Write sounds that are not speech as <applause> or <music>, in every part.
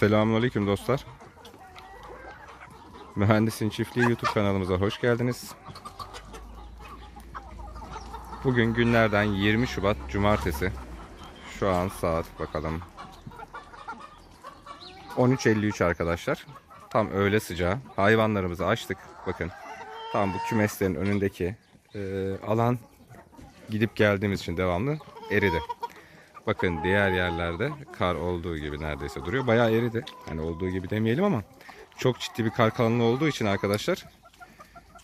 Selamünaleyküm dostlar. Mühendisin Çiftliği YouTube kanalımıza hoş geldiniz. Bugün günlerden 20 Şubat Cumartesi. Şu an saat bakalım 13.53 arkadaşlar. Tam öğle sıcağı. Hayvanlarımızı açtık. Bakın tam bu kümeslerin önündeki e, alan gidip geldiğimiz için devamlı eridi. Bakın diğer yerlerde kar olduğu gibi neredeyse duruyor. Bayağı eridi. Hani olduğu gibi demeyelim ama çok ciddi bir kar kalınlığı olduğu için arkadaşlar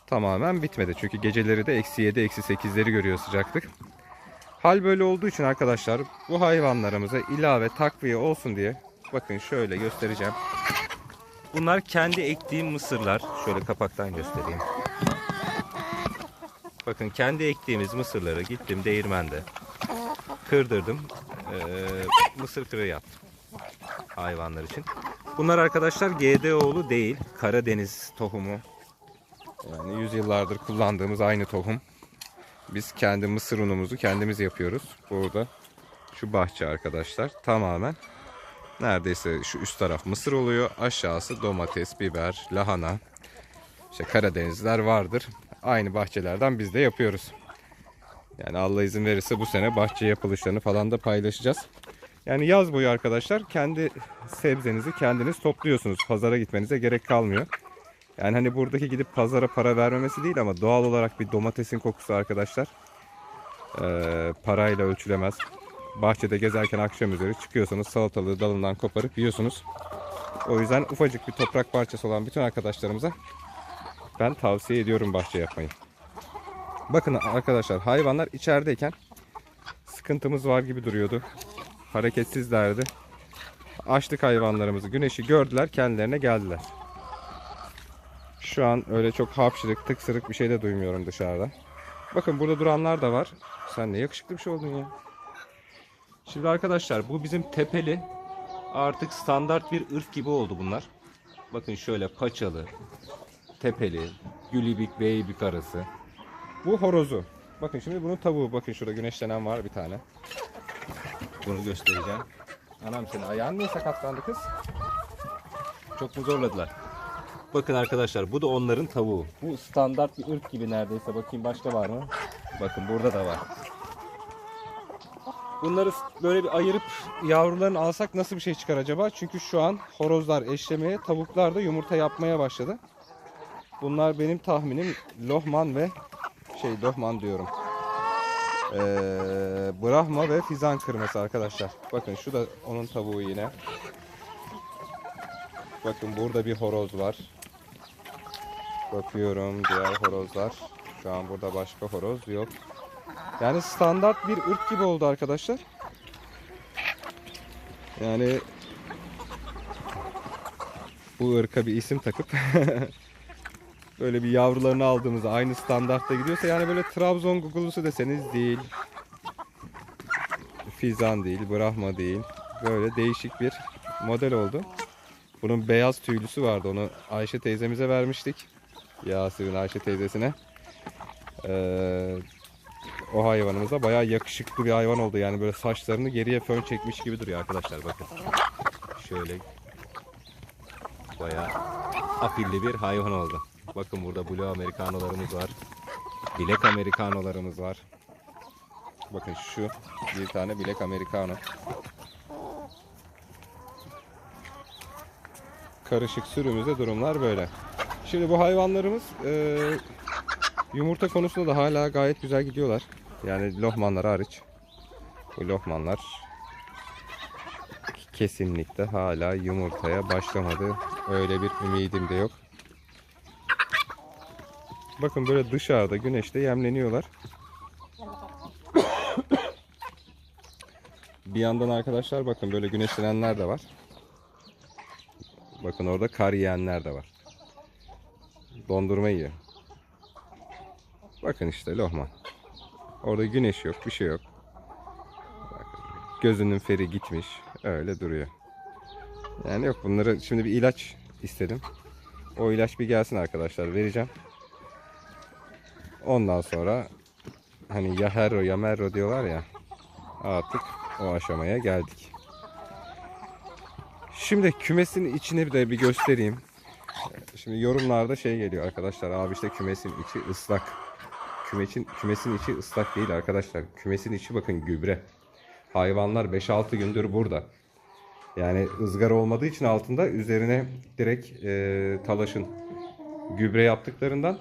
tamamen bitmedi. Çünkü geceleri de eksi 7, eksi 8'leri görüyor sıcaklık. Hal böyle olduğu için arkadaşlar bu hayvanlarımıza ilave takviye olsun diye bakın şöyle göstereceğim. Bunlar kendi ektiğim mısırlar. Şöyle kapaktan göstereyim. Bakın kendi ektiğimiz mısırları gittim değirmende kırdırdım. Ee, mısır kırığı yaptım hayvanlar için. Bunlar arkadaşlar GDO'lu değil. Karadeniz tohumu. Yani yüzyıllardır kullandığımız aynı tohum. Biz kendi mısır unumuzu kendimiz yapıyoruz. Burada şu bahçe arkadaşlar tamamen neredeyse şu üst taraf mısır oluyor. Aşağısı domates, biber, lahana. İşte Karadenizler vardır. Aynı bahçelerden biz de yapıyoruz. Yani Allah izin verirse bu sene bahçe yapılışlarını falan da paylaşacağız. Yani yaz boyu arkadaşlar kendi sebzenizi kendiniz topluyorsunuz. Pazara gitmenize gerek kalmıyor. Yani hani buradaki gidip pazara para vermemesi değil ama doğal olarak bir domatesin kokusu arkadaşlar eee, parayla ölçülemez. Bahçede gezerken akşam üzeri çıkıyorsunuz salatalığı dalından koparıp yiyorsunuz. O yüzden ufacık bir toprak parçası olan bütün arkadaşlarımıza ben tavsiye ediyorum bahçe yapmayı. Bakın arkadaşlar hayvanlar içerideyken sıkıntımız var gibi duruyordu. Hareketsizlerdi. Açtık hayvanlarımızı. Güneşi gördüler kendilerine geldiler. Şu an öyle çok hapşırık tıksırık bir şey de duymuyorum dışarıda. Bakın burada duranlar da var. Sen ne yakışıklı bir şey oldun ya. Şimdi arkadaşlar bu bizim tepeli artık standart bir ırk gibi oldu bunlar. Bakın şöyle paçalı, tepeli, gülibik, beybik arası. Bu horozu. Bakın şimdi bunun tavuğu. Bakın şurada güneşlenen var bir tane. Bunu göstereceğim. Anam senin ayağın niye sakatlandı kız? Çok mu zorladılar? Bakın arkadaşlar bu da onların tavuğu. Bu standart bir ırk gibi neredeyse. Bakayım başka var mı? Bakın burada da var. Bunları böyle bir ayırıp yavrularını alsak nasıl bir şey çıkar acaba? Çünkü şu an horozlar eşlemeye, tavuklar da yumurta yapmaya başladı. Bunlar benim tahminim lohman ve şey lohman diyorum. Ee, Brahma ve fizan kırması arkadaşlar. Bakın şu da onun tavuğu yine. Bakın burada bir horoz var. Bakıyorum diğer horozlar. Şu an burada başka horoz yok. Yani standart bir ırk gibi oldu arkadaşlar. Yani bu ırka bir isim takıp <laughs> böyle bir yavrularını aldığımızda aynı standartta gidiyorsa yani böyle Trabzon Google'su deseniz değil. Fizan değil, Brahma değil. Böyle değişik bir model oldu. Bunun beyaz tüylüsü vardı. Onu Ayşe teyzemize vermiştik. Yasir'in Ayşe teyzesine. Ee, o hayvanımız da bayağı yakışıklı bir hayvan oldu. Yani böyle saçlarını geriye fön çekmiş gibi duruyor arkadaşlar bakın. Şöyle bayağı afilli bir hayvan oldu. Bakın burada Blue Amerikanolarımız var. Bilek Amerikanolarımız var. Bakın şu bir tane Bilek Amerikano. Karışık sürümüzde durumlar böyle. Şimdi bu hayvanlarımız e, yumurta konusunda da hala gayet güzel gidiyorlar. Yani lohmanlar hariç. Bu lohmanlar kesinlikle hala yumurtaya başlamadı. Öyle bir ümidim de yok. Bakın böyle dışarıda güneşte yemleniyorlar. bir yandan arkadaşlar bakın böyle güneşlenenler de var. Bakın orada kar yiyenler de var. Dondurma yiyor. Bakın işte lohman. Orada güneş yok, bir şey yok. Gözünün feri gitmiş. Öyle duruyor. Yani yok bunları şimdi bir ilaç istedim. O ilaç bir gelsin arkadaşlar vereceğim. Ondan sonra hani ya herro ya merro diyorlar ya artık o aşamaya geldik. Şimdi kümesin içini de bir göstereyim. Şimdi yorumlarda şey geliyor arkadaşlar. Abi işte kümesin içi ıslak. Kümesin, kümesin içi ıslak değil arkadaşlar. Kümesin içi bakın gübre. Hayvanlar 5-6 gündür burada. Yani ızgara olmadığı için altında üzerine direkt e, talaşın gübre yaptıklarından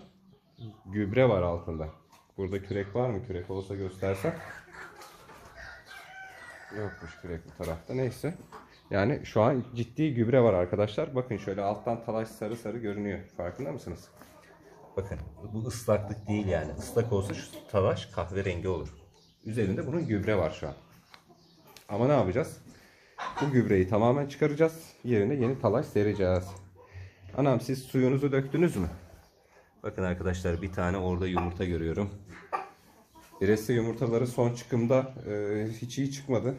gübre var altında. Burada kürek var mı? Kürek olsa göstersem. Yokmuş kürek bu tarafta. Neyse. Yani şu an ciddi gübre var arkadaşlar. Bakın şöyle alttan talaş sarı sarı görünüyor. Farkında mısınız? Bakın bu ıslaklık değil yani. Islak olsa şu talaş kahverengi olur. Üzerinde bunun gübre var şu an. Ama ne yapacağız? Bu gübreyi tamamen çıkaracağız. Yerine yeni talaş sereceğiz. Anam siz suyunuzu döktünüz mü? Bakın arkadaşlar bir tane orada yumurta görüyorum. Birisi yumurtaları son çıkımda e, hiç iyi çıkmadı.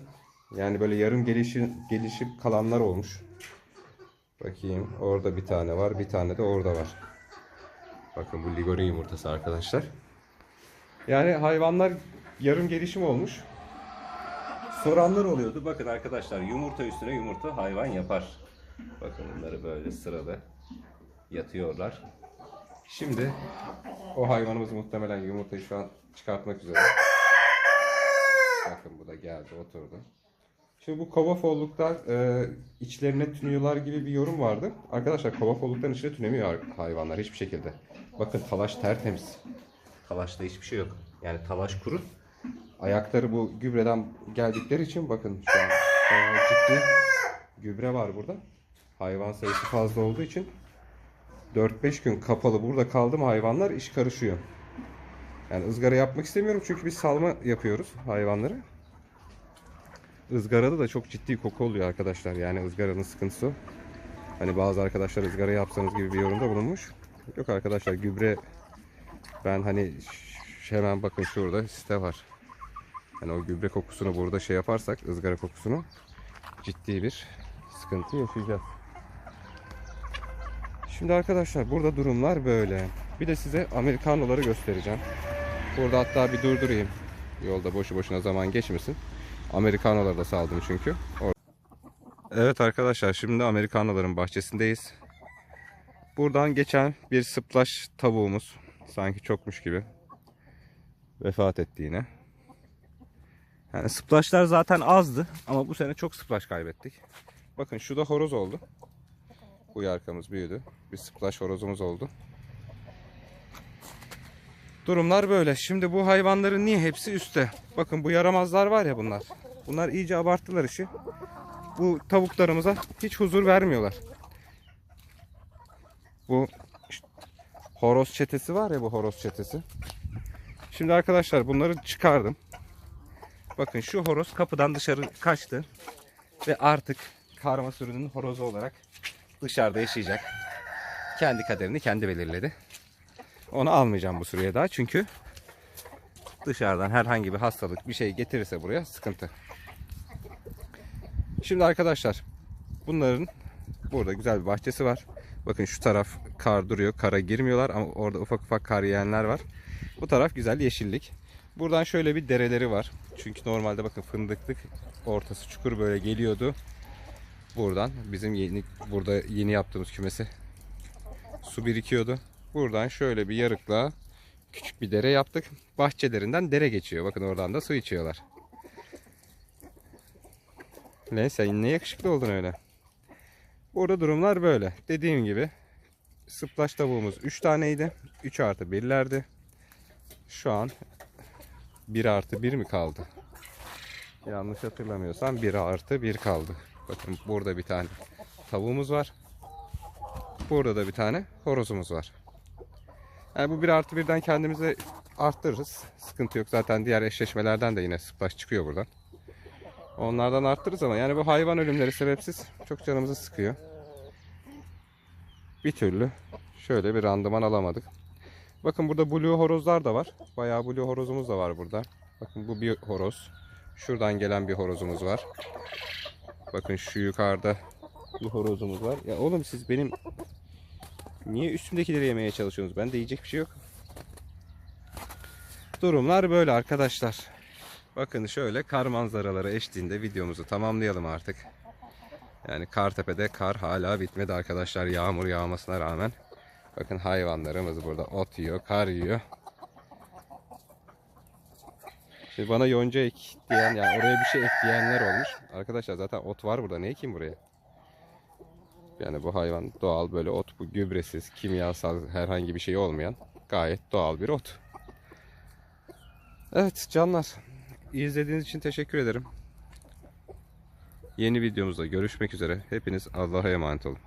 Yani böyle yarım gelişi, gelişip kalanlar olmuş. Bakayım orada bir tane var bir tane de orada var. Bakın bu ligori yumurtası arkadaşlar. Yani hayvanlar yarım gelişim olmuş. Soranlar oluyordu. Bakın arkadaşlar yumurta üstüne yumurta hayvan yapar. Bakın bunları böyle sıralı yatıyorlar. Şimdi o hayvanımız muhtemelen yumurtayı şu an çıkartmak üzere. Bakın bu da geldi oturdu. Şimdi bu kova folluklar e, içlerine tünüyorlar gibi bir yorum vardı. Arkadaşlar kova follukların içine tünemiyor hayvanlar hiçbir şekilde. Bakın talaş tertemiz. Talaşta hiçbir şey yok. Yani talaş kuru. Ayakları bu gübreden geldikleri için bakın şu an bayağı ciddi gübre var burada. Hayvan sayısı fazla olduğu için 4-5 gün kapalı burada kaldı mı hayvanlar iş karışıyor. Yani ızgara yapmak istemiyorum çünkü biz salma yapıyoruz hayvanları. Izgarada da çok ciddi koku oluyor arkadaşlar. Yani ızgaranın sıkıntısı. Hani bazı arkadaşlar ızgara yapsanız gibi bir yorumda bulunmuş. Yok arkadaşlar gübre ben hani hemen bakın şurada site var. Yani o gübre kokusunu burada şey yaparsak ızgara kokusunu ciddi bir sıkıntı yaşayacağız. Şimdi arkadaşlar burada durumlar böyle. Bir de size Amerikanoları göstereceğim. Burada hatta bir durdurayım. Yolda boşu boşuna zaman geçmesin. Amerikanoları da saldım çünkü. Evet arkadaşlar şimdi Amerikanoların bahçesindeyiz. Buradan geçen bir sıplaş tavuğumuz. Sanki çokmuş gibi. Vefat etti yine. Yani sıplaşlar zaten azdı ama bu sene çok sıplaş kaybettik. Bakın şu da horoz oldu. Bu yarkamız büyüdü. Bir sıplaş horozumuz oldu. Durumlar böyle. Şimdi bu hayvanların niye hepsi üstte? Bakın bu yaramazlar var ya bunlar. Bunlar iyice abarttılar işi. Bu tavuklarımıza hiç huzur vermiyorlar. Bu işte horoz çetesi var ya bu horoz çetesi. Şimdi arkadaşlar bunları çıkardım. Bakın şu horoz kapıdan dışarı kaçtı. Ve artık karma sürünün horozu olarak dışarıda yaşayacak. Kendi kaderini kendi belirledi. Onu almayacağım bu süreye daha çünkü dışarıdan herhangi bir hastalık bir şey getirirse buraya sıkıntı. Şimdi arkadaşlar bunların burada güzel bir bahçesi var. Bakın şu taraf kar duruyor. Kara girmiyorlar ama orada ufak ufak kar yiyenler var. Bu taraf güzel yeşillik. Buradan şöyle bir dereleri var. Çünkü normalde bakın fındıklık ortası çukur böyle geliyordu. Buradan bizim yeni burada yeni yaptığımız kümesi su birikiyordu. Buradan şöyle bir yarıkla küçük bir dere yaptık. Bahçelerinden dere geçiyor. Bakın oradan da su içiyorlar. Ne ne yakışıklı oldun öyle. Burada durumlar böyle. Dediğim gibi sıplaş tavuğumuz 3 taneydi. 3 artı 1'lerdi. Şu an 1 artı 1 mi kaldı? Yanlış hatırlamıyorsam 1 artı 1 kaldı. Bakın burada bir tane tavuğumuz var. Burada da bir tane horozumuz var. Yani bu 1 artı 1'den kendimize arttırırız. Sıkıntı yok. Zaten diğer eşleşmelerden de yine sıplaş çıkıyor buradan. Onlardan arttırırız ama yani bu hayvan ölümleri sebepsiz çok canımızı sıkıyor. Bir türlü şöyle bir randıman alamadık. Bakın burada blue horozlar da var. Bayağı blue horozumuz da var burada. Bakın bu bir horoz. Şuradan gelen bir horozumuz var. Bakın şu yukarıda bu horozumuz var. Ya oğlum siz benim niye üstümdekileri yemeye çalışıyorsunuz? Ben de yiyecek bir şey yok. Durumlar böyle arkadaşlar. Bakın şöyle kar manzaraları eşliğinde videomuzu tamamlayalım artık. Yani Kartepe'de kar hala bitmedi arkadaşlar yağmur yağmasına rağmen. Bakın hayvanlarımız burada ot yiyor, kar yiyor. Şimdi bana yonca ek diyen yani oraya bir şey ekleyenler olmuş. Arkadaşlar zaten ot var burada. Ne ekeyim buraya? Yani bu hayvan doğal böyle ot bu gübresiz, kimyasal herhangi bir şey olmayan gayet doğal bir ot. Evet canlar. izlediğiniz için teşekkür ederim. Yeni videomuzda görüşmek üzere. Hepiniz Allah'a emanet olun.